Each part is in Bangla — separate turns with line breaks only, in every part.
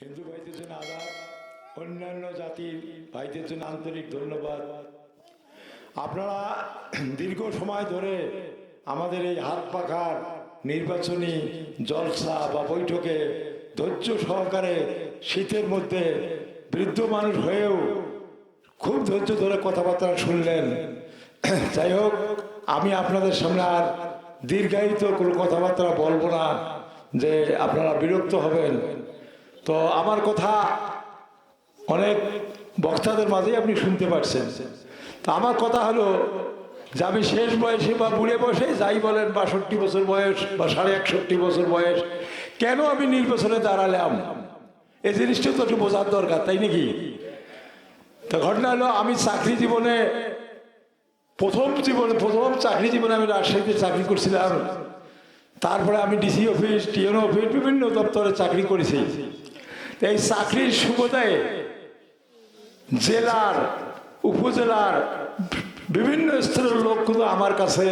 হিন্দু ভাইদের জন্য আদাব, অন্যান্য জাতির ভাইদের জন্য আন্তরিক ধন্যবাদ। আপনারা দীর্ঘ সময় ধরে আমাদের এই হাত পাখার নির্বাচনী জলসা বা বৈঠকে ধৈর্য সহকারে শীতের মধ্যে বৃদ্ধ মানুষ হয়েও খুব ধৈর্য ধরে কথাবার্তা শুনলেন। যাই হোক, আমি আপনাদের সামনে আর দীর্ঘায়িত কোনো কথাবার্তা বলব না। যে আপনারা বিরক্ত হবেন। তো আমার কথা অনেক বক্তাদের মাঝেই আপনি শুনতে পারছেন। তো আমার কথা হলো যে আমি শেষ বয়সে বা বুড়ে বসে যাই বলেন বাষট্টি বছর বয়স বা সাড়ে একষট্টি বছর বয়স, কেন আমি নির্বাচনে দাঁড়ালাম? এই জিনিসটা তো একটু বোঝার দরকার, তাই নাকি? তো ঘটনা হলো আমি চাকরি জীবনে প্রথম জীবনে, প্রথম চাকরি জীবনে আমি রাজশাহীতে চাকরি করছিলাম। তারপরে আমি ডিসি অফিস টিএন অফিস বিভিন্ন দপ্তরে চাকরি করেছি। এই চাকরির সুবিধায় জেলার, উপজেলার বিভিন্ন স্তরের লোক কিন্তু আমার কাছে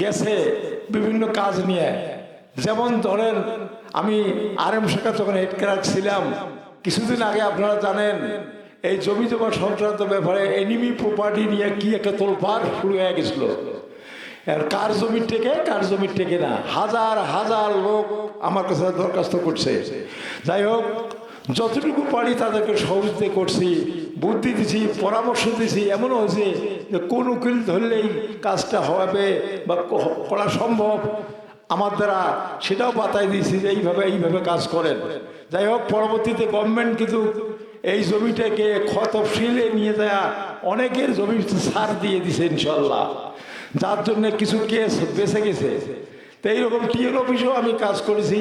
গেছে, বিভিন্ন কাজ নিয়ে। যেমন ধরেন, আমি আর এম শাখা তখন হেড ক্লার্ক ছিলাম, কিছুদিন আগে আপনারা জানেন, এই জমি জমা সংক্রান্ত ব্যাপারে এনিমি প্রপার্টি নিয়ে কি একটা তোলপাড় শুরু হয়ে গেছিল। কার জমির থেকে কার জমির থেকে না। হাজার হাজার লোক আমার কাছে দরখাস্ত করছে। যাই হোক, যতটুকু পারি তাদেরকে সহযোগিতা করছি, বুদ্ধি দিছি, পরামর্শ দিছি। এমনও হয়েছে যে কোন উকিল ধরলেই কাজটা হবে বা করা সম্ভব। আমার দ্বারা সেটাও বাতাই দিয়েছি যে এইভাবে এইভাবে কাজ করেন। যাই হোক, পরবর্তীতে গভর্নমেন্ট কিন্তু এই জমিটাকে খতফশিলে নিয়ে যায়। অনেকের জমি সার দিয়ে দিছে ইনশাল্লাহ। যার জন্য কিছু কেস বেঁচে গেছে। তো এইরকম টিএন অফিসেও আমি কাজ করেছি,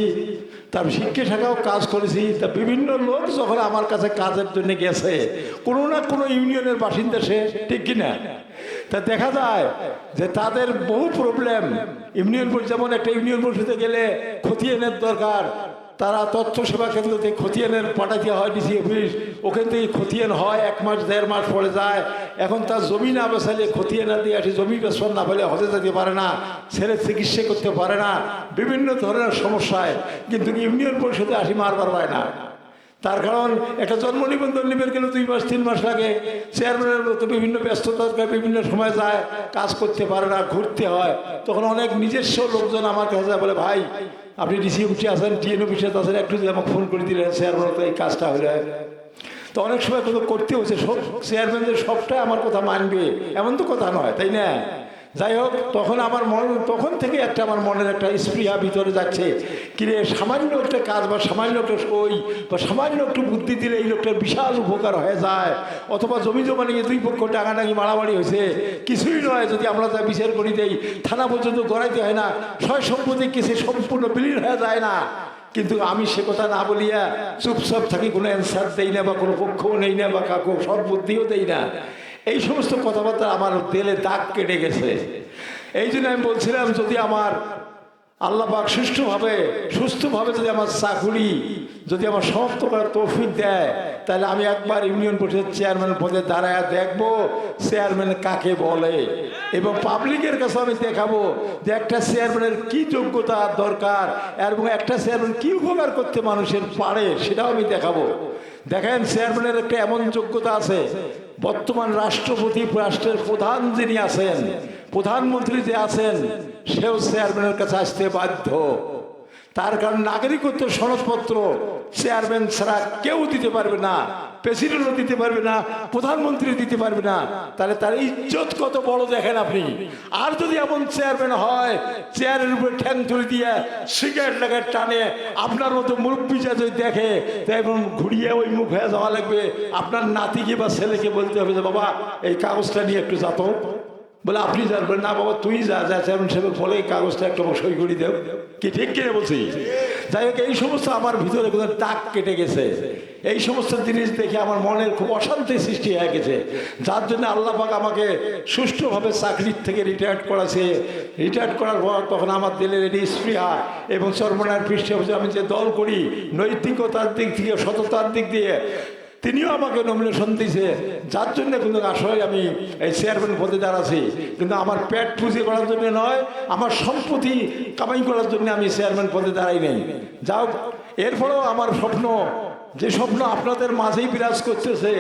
তার শিক্ষা শাখাও কাজ করেছি, তা বিভিন্ন লোক যখন আমার কাছে কাজের জন্য গেছে, কোনো না কোনো ইউনিয়নের বাসিন্দা সে, ঠিক কিনা? তা দেখা যায় যে তাদের বহু প্রবলেম ইউনিয়ন যেমন একটা ইউনিয়ন পরিষদে গেলে খতিয়ানের দরকার তারা তথ্য সেবা কেন্দ্রতে খতিয়ানের পাঠাতে হয় ডিসি অফিস। ওখান থেকে খতিয়ান হয়, এক মাস, দেড় মাস পরে যায়। এখন তার জমি না বেসালে না দিয়ে আসে, জমি বেসন না পেলে হতে যেতে পারে না, ছেলে চিকিৎসা করতে পারে না। বিভিন্ন ধরনের সমস্যায়। কিন্তু ইউনিয়ন পরিষদে আসি মারবার পায় না। তার কারণ একটা জন্ম নিবন্ধন নিবেন গেলে দুই মাস, তিন মাস লাগে। চেয়ারম্যানের মতো বিভিন্ন ব্যস্ততার বিভিন্ন সময় যায়, কাজ করতে পারে না, ঘুরতে হয়। তখন অনেক নিজস্ব লোকজন আমার কাছে যায়, বলে, ভাই, আপনি ডিসি অফিসে আছেন টিএন অফিসে আছেন একটু যদি আমাকে ফোন করে দিলেন চেয়ারম্যান তো এই কাজটা হয়ে হলে। তো অনেক সময় কিন্তু করতে হচ্ছে সব চেয়ারম্যানদের সবটাই আমার কথা মানবে। এমন তো কথা নয়, তাই না? যাই হোক, তখন আমার মন, তখন থেকে একটা আমার মনের একটা স্পৃহা ভিতরে যাচ্ছে। কিরে সামান্য একটা কাজ বা সামান্য একটা সই বা সামান্য একটু বুদ্ধি দিলে এই লোকটার বিশাল উপকার হয়ে যায়। অথবা জমি জমা নিয়ে দুই পক্ষ টাকাটাকি মারামারি হয়েছে। কিছুই নয়, যদি আমরা তা বিচার করি দেই, থানা পর্যন্ত গড়াইতে হয় না, সয় সম্পত্তি কিছু সম্পূর্ণ বিলীন হয়ে যায় না। কিন্তু আমি সে কথা না বলিয়া চুপচাপ থাকি, কোনো অ্যান্সার দেই না বা কোনো পক্ষও নেই না বা কাকু সব বুদ্ধিও দেই না। এই সমস্ত কথাবার্তা আমার তেলে দাগ কেটে গেছে। এই জন্য আমি বলছিলাম যদি আমার আল্লাহ পাক সুষ্ঠুভাবে, সুস্থভাবে যদি আমার চাকুরি, যদি আমার সমাপ্ত করার তৌফিক দেয়, তাহলে আমি একবার ইউনিয়ন পরিষদ চেয়ারম্যান পদে দাঁড়ায় দেখব চেয়ারম্যান কাকে বলে। এবং পাবলিকের কাছে আমি দেখাবো যে একটা চেয়ারম্যানের কি যোগ্যতা দরকার এবং একটা চেয়ারম্যান কি উপকার করতে মানুষের পারে, সেটাও আমি দেখাবো। দেখেন, চেয়ারম্যানের একটা এমন যোগ্যতা আছে, বর্তমান রাষ্ট্রপতি, রাষ্ট্রের প্রধান যিনি আছেন প্রধানমন্ত্রী যে আছেন, সেও চেয়ারম্যানের কাছে আসতে বাধ্য। তার কারণ নাগরিকত্ব সনদপত্র চেয়ারম্যান ছাড়া কেউ দিতে পারবে না প্রেসিডেন্টও দিতে পারবে না, প্রধানমন্ত্রী দিতে পারবে না। তাহলে তার ইজ্জত কত বড় দেখেন আপনি। আর যদি এমন চেয়ারম্যান হয় চেয়ারের উপরে ঠ্যাং তুলে দিয়ে সিগারেট লাগায় টানে, আপনার মতো মুরব্বীটা যদি দেখে এবং ঘুরিয়ে ওই মুখ হয়ে যাওয়া লাগবে। আপনার নাতিকে বা ছেলেকে বলতে হবে যে, বাবা, এই কাগজটা নিয়ে একটু যাতো। বলে, আপনি জানবেন না বাবা, তুই যা যা চেয়ারম্যান সাহেব ফলে এই কাগজটা একটু সই করে দেব কি ঠিক কিনে বলছি? যাই হোক, এই সমস্ত আমার ভিতরে কোথাও দাগ কেটে গেছে। এই সমস্ত জিনিস দেখে আমার মনের খুব অশান্তি সৃষ্টি হয়ে গেছে। যার জন্য আল্লাহ পাক আমাকে সুষ্ঠুভাবে চাকরির থেকে রিটায়ার্ড করাছে। রিটায়ার্ড করার পর তখন আমার দিলের এটি স্পৃহা এবং চর্মনার পৃষ্ঠে আমি যে দল করি, নৈতিকতার দিক থেকে, সততার দিক দিয়ে তিনিও আমাকে নমিনেশন দিয়েছে। যার জন্য কিন্তু আসলে আমি এই চেয়ারম্যান পদে দাঁড়াচ্ছি কিন্তু আমার পেট পুঁজি করার জন্য নয়, আমার সম্পত্তি কামাই করার জন্য আমি চেয়ারম্যান পদে দাঁড়াই নেই। যাও, এরপরেও আমার স্বপ্ন, যে স্বপ্ন আপনাদের মাঝেই বিরাজ করতেছে,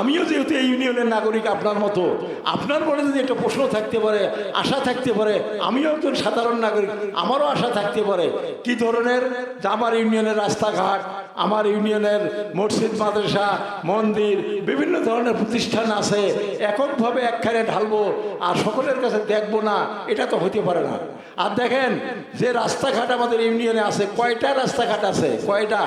আমিও যেহেতু এই ইউনিয়নের নাগরিক আপনার মতো, আপনার মনে যদি একটা প্রশ্ন থাকতে পারে, আশা থাকতে পারে, আমিও একজন সাধারণ নাগরিক, আমারও আশা থাকতে পারে, কি ধরনের? যে আমার ইউনিয়নের রাস্তাঘাট আমার ইউনিয়নের মসজিদ, মাদ্রাসা, মন্দির, বিভিন্ন ধরনের প্রতিষ্ঠান আছে। এককভাবে একখানে ঢালবো আর সকলের কাছে দেখব না, এটা তো হতে পারে না। আর দেখেন, যে রাস্তাঘাট আমাদের ইউনিয়নে আছে, কয়টা রাস্তাঘাট আছে? কয়টা?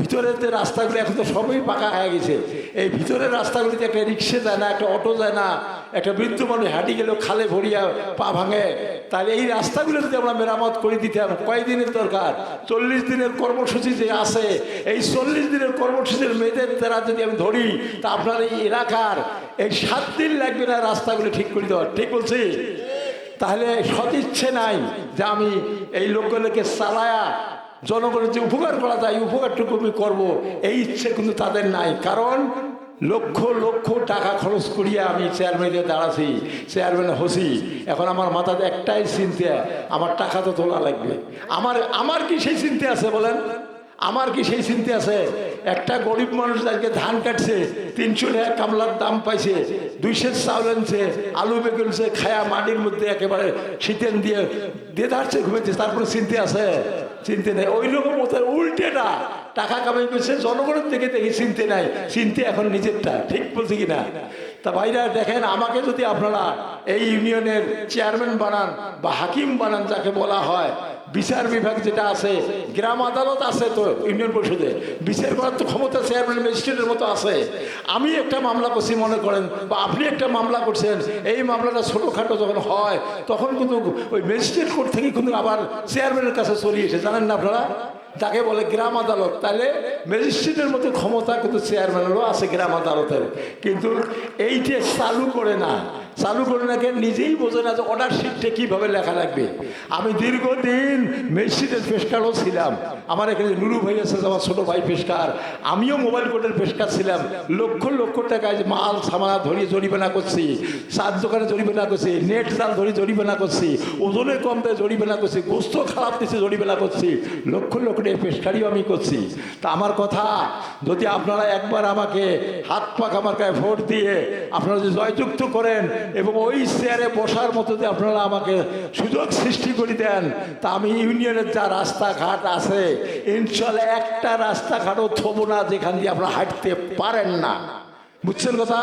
ভিতরের যে রাস্তাগুলো এখন তো সবই পাকা হয়ে গেছে। এই ভিতরের রাস্তাগুলিতে একটা রিক্সা যায় না, একটা অটো যায় না একটা বৃদ্ধ মানুষ হাঁটি গেলেও খালে ভরিয়া পা ভাঙে। তাহলে এই রাস্তাগুলো যদি আমরা মেরামত করে দিতাম কয় দিনের দরকার? চল্লিশ দিনের কর্মসূচি যে আছে, এই চল্লিশ দিনের কর্মসূচির মেয়েদের তারা যদি আমি ধরি, তা আপনার এই এলাকার এই সাত দিন লাগবে না রাস্তাগুলো ঠিক করে দেওয়ার। ঠিক বলছি? তাহলে সদিচ্ছে নাই যে আমি এই লোকগুলোকে চালায়া জনগণের যে উপকার করা যায় উপকারটুকু আমি করব। এই ইচ্ছে কিন্তু তাদের নাই। কারণ লক্ষ লক্ষ টাকা খরচ করিয়া আমি চেয়ারম্যানে দাঁড়াছি চেয়ারম্যান হসি। এখন আমার মাথাতে একটাই চিন্তা, আমার টাকা তো তোলা লাগবে। আমার আমার কি সেই চিন্তা আছে বলেন? আমার কি সেই চিন্তা আছে? একটা গরিব মানুষ আজকে ধান কাটছে, তিনশো টাকা কামলার দাম পাইছে দুইশো চাউল আনছে, আলু বেগুনছে খায়া মাটির মধ্যে একেবারে শীতেন দিয়ে দিয়ে ঘুমেছে, তারপরে চিনতে আছে? চিনতে নেই, ওই রকম উল্টেটা টাকা কামাই করছে, জনগণের থেকে দেখি চিনতে নাই। চিনতে এখন নিজেরটা, ঠিক বলছি কি না তা ভাইরা দেখেন, আমাকে যদি আপনারা এই ইউনিয়নের চেয়ারম্যান বানান বা হাকিম বানান, যাকে বলা হয়, বিচার বিভাগ যেটা আছে, গ্রাম আদালত আছে তো ইউনিয়ন পরিষদে, বিচার করার তো ক্ষমতা চেয়ারম্যান, ম্যাজিস্ট্রেটের মতো আছে। আমি একটা মামলা করছি, মনে করেন, বা আপনি একটা মামলা করছেন, এই মামলাটা ছোটোখাটো যখন হয়, তখন কিন্তু ওই ম্যাজিস্ট্রেট কোর্ট থেকে কিন্তু আবার চেয়ারম্যানের কাছে চলে জানেন না আপনারা? যাকে বলে গ্রাম আদালত। তাহলে ম্যাজিস্ট্রেটের মতো ক্ষমতা কিন্তু চেয়ারম্যানেরও আছে গ্রাম আদালতের। কিন্তু এইটা চালু করে না। চালু করে নাকি নিজেই বোঝে না যে অর্ডার শিটটা কীভাবে লেখা লাগবে। আমি দীর্ঘদিন ম্যাজিস্ট্রেটের পেশকারও ছিলাম। আমার এখানে নুরু ভাই আছে আমার ছোটো ভাই পেশকার। আমিও মোবাইল কোর্টের পেশকার ছিলাম। লক্ষ লক্ষ টাকায় মাল, সামানা ধরিয়ে জরিমানা করছি, চার দোকানে জরিমানা করছি, নেট জাল ধরে জরিমানা করছি ওজনে কম দেয় জরিমানা করছি, গোস্ত খারাপ দিচ্ছে জরিমানা করছি, লক্ষ লক্ষ টাকা পেশকারিও আমি করছি। তা আমার কথা, যদি আপনারা একবার আমাকে হাত পাক আমার গায়ে ভোট দিয়ে আপনারা যদি জয়যুক্ত করেন এবং ওই চেয়ারে বসার মতো যে আপনারা আমাকে সুযোগ সৃষ্টি করে দেন, তা আমি ইউনিয়নের যা রাস্তাঘাট আছে, ইনশাল্লাহ একটা রাস্তাঘাটও থবো না যেখান দিয়ে আপনারা হাঁটতে পারেন না। বুঝছেন কথা?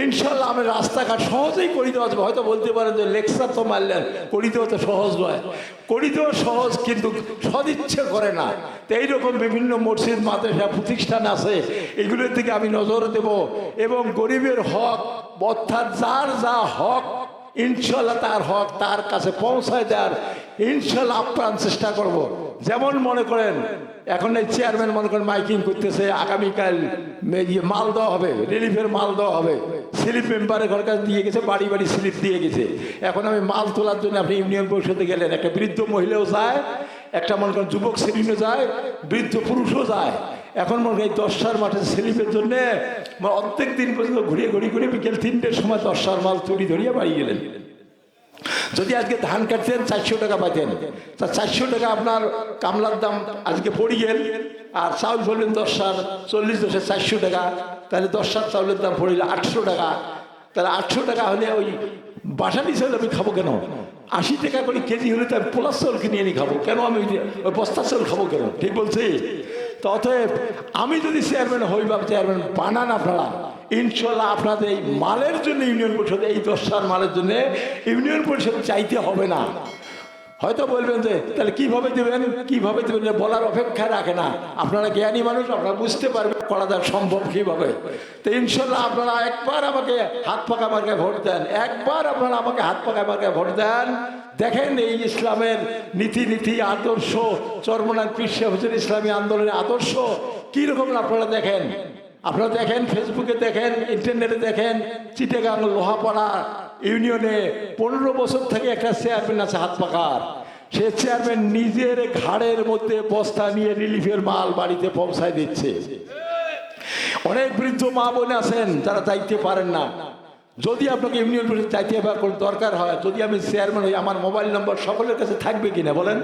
ইনশাল্লাহ আমি রাস্তাঘাট সহজেই করে দেওয়া যাবে। হয়তো বলতে পারেন যে লেকচার তো মারলেন করে দেওয়া তো সহজ নয়। করে দেওয়া সহজ কিন্তু সদিচ্ছে করে না। তো এইরকম বিভিন্ন মসজিদ, মাদ্রাসা, প্রতিষ্ঠান আছে, এগুলোর দিকে আমি নজর দেব এবং গরিবের হক অর্থাৎ যার যা হক ইনশাল্লাহ তার হক তার কাছে পৌঁছায় দেওয়ার ইনশাল্লাহ আপ্রাণ চেষ্টা করব। যেমন মনে করেন, এখন এই চেয়ারম্যান মনে করেন মাইকিং করতেছে, আগামীকাল ইয়ে মাল দেওয়া হবে রিলিফের মাল দেওয়া হবে। স্লিপ মেম্বারের ঘর কাছে দিয়ে গেছে, বাড়ি বাড়ি স্লিপ দিয়ে গেছে। এখন আমি মাল তোলার জন্য আপনি ইউনিয়ন পরিষদে গেলেন, একটা বৃদ্ধ মহিলাও যায়, একটা মনে করেন যুবক শ্রেণীও যায়, বৃদ্ধ পুরুষও যায়। এখন মনে এই দশটার মাঠে স্লিপের জন্যে অর্ধেক দিন পর্যন্ত ঘুরিয়ে ঘুরি ঘুরে বিকেল তিনটের সময় দশটার মাল তুলি ধরিয়ে বাড়ি গেলেন। যদি আজকে ধান কাটতেন চারশো টাকা পাইতেন। তা চারশো টাকা আপনার কামলার দাম আজকে পড়ি গেল। আর চাউল বললেন দশ সার চল্লিশ দশে চারশো টাকা। তাহলে দশ সার চাউলের দাম পড়িল আটশো টাকা। তাহলে আটশো টাকা হলে ওই বাটালি চাউল আমি খাব কেন? আশি টাকা করে কেজি হলে তো আমি পোলার চাউল কিনে এনে খাব। কেন আমি ওই বস্তা চাউল খাব কেন? ঠিক বলছি? অতএব আমি যদি চেয়ারম্যান হই বা চেয়ারম্যান বানান আপনারা ইনশাল্লাহ আপনাদের এই মালের জন্য ইউনিয়ন পরিষদ, এই দশটার মালের জন্য ইউনিয়ন পরিষদ চাইতে হবে না। হয়তো বলবেন যে, তাহলে কীভাবে দেবেন? কীভাবে দেবেন? বলার অপেক্ষা রাখে না। আপনারা জ্ঞানী মানুষ, আপনারা বুঝতে পারবেন করা যাক সম্ভব কীভাবে। তো ইনশাল্লাহ আপনারা একবার আমাকে হাত পাকা মার্কে ভোট দেন। একবার আপনারা আমাকে হাত পাকা মার্কে ভোট দেন। দেখেন এই ইসলামের নীতি নীতি, আদর্শ চর্মনাথ পীর হুজুর ইসলামী আন্দোলনের আদর্শ কীরকম আপনারা দেখেন? আপনারা দেখেন ফেসবুকে দেখেন ইন্টারনেটে দেখেন, চিটেগাং লোহাপাড়া ইউনিয়নে পনেরো বছর থেকে একটা চেয়ারম্যান আছে হাত পাকার। সে চেয়ারম্যান নিজের ঘাড়ের মধ্যে বস্তা নিয়ে রিলিফের মাল বাড়িতে পৌঁছায় দিচ্ছে। অনেক বৃদ্ধ মা বোন আছেন, তারা যাইতে পারেন না। যদি আপনাকে ইউনিয়ন পরিষদ চাইতে বা কোনো দরকার হয়, যদি আমি চেয়ারম্যান হই, আমার মোবাইল নম্বর সকলের কাছে থাকবে কিনা বলেন?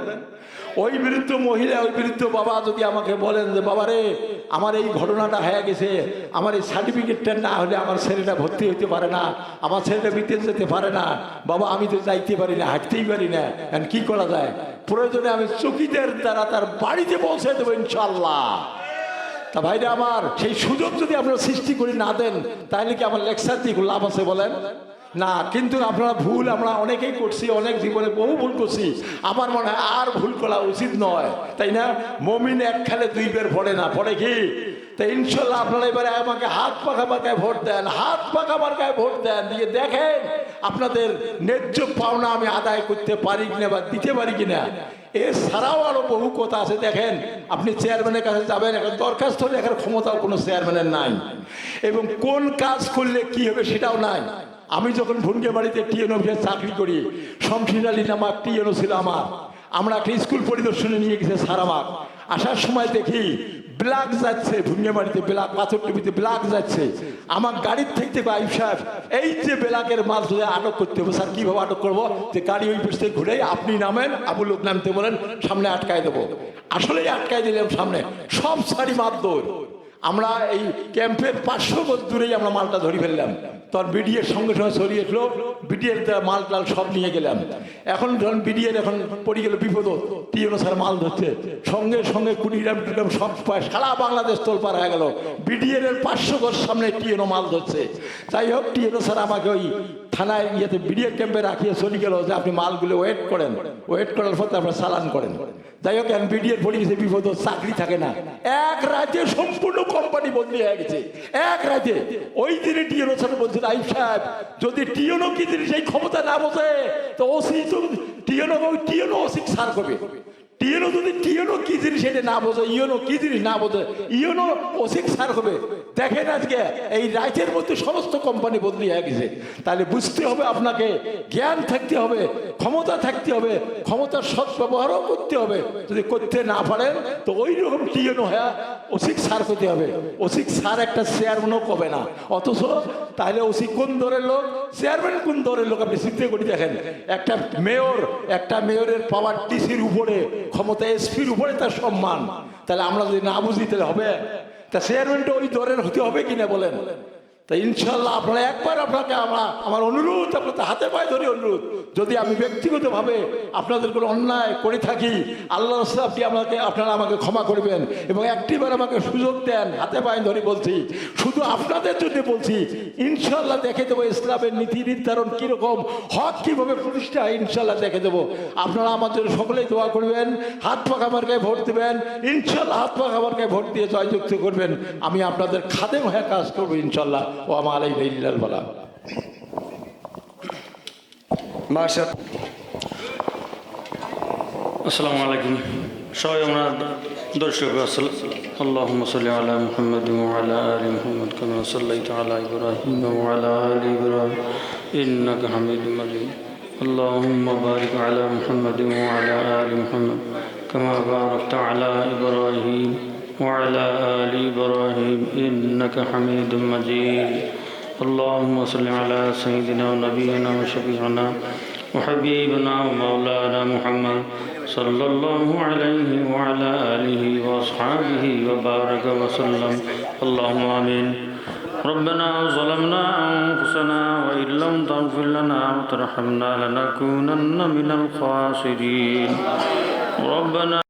ওই বৃদ্ধ মহিলা, ওই বৃদ্ধ বাবা যদি আমাকে বলেন যে, বাবা রে, আমার এই ঘটনাটা হয়ে গেছে, আমার এই সার্টিফিকেটটা না হলে আমার ছেলেটা ভর্তি হইতে পারে না, আমার ছেলেটা বিদেশ যেতে পারে না, বাবা, আমি তো যাইতে পারি না, হাঁটতেই পারি না, এখন কি করা যায়? প্রয়োজনে আমি চকিদের দ্বারা তার বাড়িতে পৌঁছে দেবো ইনশাল্লাহ তা ভাইরা আমার সেই সুযোগ যদি আপনারা সৃষ্টি করে না দেন, তাহলে কি আমার লেকচার দিয়ে লাভ আছে বলেন? না, কিন্তু আপনারা ভুল, আমরা অনেকেই করছি, অনেক জীবনে বহু ভুল করছি। আমার মনে হয় আর ভুল করা উচিত নয়। তাই না? মমিন এক খেলে দুই বের পড়ে না। পড়ে কি? তা ইনশাল্লাহ আপনারা এবারে আমাকে হাত পাখা মার্কায় ভোট দেন, হাত পাখা মার্কায় ভোট দেন। দিয়ে দেখেন আপনাদের ন্যায্য পাওনা আমি আদায় করতে পারি কিনা বা দিতে পারি কিনা। এছাড়াও আরও বহু কথা আছে। দেখেন, আপনি চেয়ারম্যানের কাছে যাবেন, এখন দরখাস্ত এখন ক্ষমতাও কোনো চেয়ারম্যানের নাই। এবং কোন কাজ করলে কি হবে সেটাও নাই। আমি যখন ভুনগে বাড়িতে টিএন অফিসে চাকরি করি শমশির আলী নামাক টিএনও ছিল আমার। আমরা একটা স্কুল পরিদর্শনে নিয়ে গেছে সারামাক আসার সময় দেখি ব্ল্যাক যাচ্ছে ভুঙ্গে বাড়িতে ব্ল্যাক, পাথর টুপিতে ব্ল্যাক যাচ্ছে। আমার গাড়ির থেকে আইব সাহেব, এই যে ব্ল্যাকের মাল ধরে আটক করতে হবে, স্যার, কীভাবে আটক করব? যে গাড়ি ওই পিস থেকে ঘুরে আপনি নামেন, আবু লোক নামতে বলেন, সামনে আটকায় দেবো। আসলেই আটকায় দিলাম সামনে। সব সারি মারদৌড় আমরা এই ক্যাম্পের পাঁচশো গজ দূরেই আমরা মালটা ধরে ফেললাম। তখন বিডিএর সঙ্গে সঙ্গে সরিয়ে এসলো বিডিএর মাল টাল সব নিয়ে গেলাম। এখন যখন বিডিএর এখন পড়ে গেল বিপদ টিএনও স্যার মাল ধরছে সঙ্গে সঙ্গে কুড়িগ্রাম টুড়িগ্রাম সব পায়, সারা বাংলাদেশ তোলপার হয়ে গেল। বিডিএর এর পাঁচশো গজ সামনে টিএনও মাল ধরছে। যাই হোক টিএনও স্যার আমাকে ওই থানায় ইয়েতে বিডিএর ক্যাম্পে রাখিয়ে চলে গেল যে আপনি মালগুলো ওয়েট করেন। ওয়েট করার পর তারপর চালান করেন। যাই হোক, এখন বিডিএর পড়ে গেছে, বিপদ চাকরি থাকে না। এক রাজ্যে সম্পূর্ণ কোম্পানি বদলি হয়ে গেছে। এক রাজ্যে। ওই দিনে টিএনও স্যার বলছেন আইব সাহেব, যদি টিএনও কি জিনিস ক্ষমতা না বোঝে তো ওসি তো ওই টিএনও ওসি সার করবে। টিএনও যদি টিএনও কি জিনিস এটা না বোঝে, ইয়নো কি জিনিস না বোঝে, ইয়নো ওসিক সার হবে। দেখেন আজকে, এই রাজ্যের মধ্যে সমস্ত কোম্পানি বদলি হয়ে গেছে। তাহলে বুঝতে হবে আপনাকে, জ্ঞান থাকতে হবে, ক্ষমতা থাকতে হবে, ক্ষমতার সৎ ব্যবহারও করতে হবে। যদি করতে না পারেন, তো ওই রকম টিএনও হ্যাঁ ওসিক সার করতে হবে। ওসিক সার একটা চেয়ারম্যানও কবে না? অথচ তাহলে ওসি কোন দরের লোক? চেয়ারম্যান কোন দরের লোক? আপনি চিন্তা করে দেখেন, একটা মেয়র একটা মেয়রের পাওয়ার টিসির উপরে ক্ষমতা এসপির উপরে তার সম্মান। তাহলে আমরা যদি না বুঝি, তাহলে হবে? তা চেয়ারম্যানটা ওই দরের হতে হবে কিনা বলেন? তা ইনশাল্লাহ আপনারা একবার আপনাকে আমরা, আমার অনুরোধ, আপনাদের হাতে পায়ে ধরে অনুরোধ। যদি আমি ব্যক্তিগতভাবে আপনাদের কোনো অন্যায় করে থাকি, আল্লাহ রাস্তায় আপনি আমাকে, আপনারা আমাকে ক্ষমা করবেন এবং একটিবার আমাকে সুযোগ দেন, হাতে পায়ে ধরে বলছি। শুধু আপনাদের জন্য বলছি ইনশাল্লাহ দেখে দেবো ইসলামের নীতি নির্ধারণ কীরকম, হক কীভাবে প্রতিষ্ঠা ইনশাল্লাহ দেখে দেবো। আপনারা জন্য সকলেই দোয়া করবেন, হাত পাখা মার্কায় ভোট দেবেন ইনশাল্লাহ হাত পাখা মার্কায় ভোট দিয়ে জয়যুক্ত করবেন। আমি আপনাদের খাদেম হয়ে কাজ করব ইনশাল্লাহ ও আমার আলাই বলা
মাশা
আসসালামু আলাইকুম সবাই আমরা দর্শক আসসালাম اللهم صل على محمد وعلى آل محمد كما صليت على إبراهيم وعلى آل إبراهيم إنك حميد مجيد اللهم بارك على محمد وعلى آل محمد كما باركت على إبراهيم وعلى آل إبراهيم إنك حميد مجيد. اللهم صل على سيدنا ونبينا وشفيعنا وحبيبنا ومولانا محمد صلى الله عليه وعلى آله وأصحابه وبارك وسلم. اللهم آمين. ربنا ظلمنا أنفسنا وإن لم تغفر لنا وترحمنا لنكونن من الخاسرين. ربنا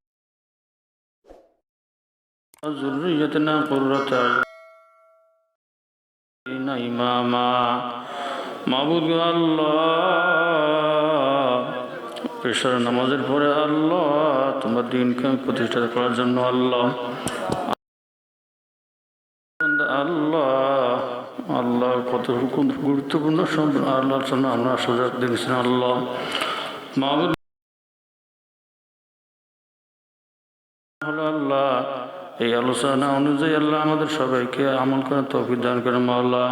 ذريتنا قرة أعين ইমামা মাবুদ আল্লাহ পেশার নামাজের পরে আল্লাহ তোমার দিনকে প্রতিষ্ঠা করার জন্য আল্লাহ আল্লাহ আল্লাহ কত গুরুত্বপূর্ণ সব আল্লাহর জন্য আমরা সুযোগ দিয়েছেন আল্লাহ মাহবুদ এই আলোচনা অনুযায়ী আল্লাহ আমাদের সবাইকে আমল করার তৌফিক দান করেন আল্লাহ।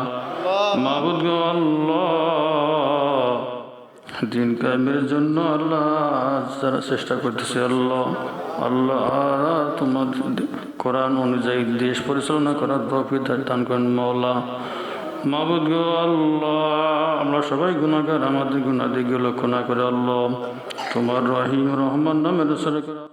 মাহবুদ গো আল্লাহ। দিন কায়েমের জন্য আল্লাহ যারা চেষ্টা করতেছে আল্লাহ আল্লাহ তোমার কোরআন অনুযায়ী দেশ পরিচালনা করার তৌফিক দান করেন মৌলা মাবুদ গো আল্লাহ আমরা সবাই গুণাগার আমাদের গুণাদিগুলো ক্ষণা করে আল্লাহ। তোমার রহিম রহমান নামের করে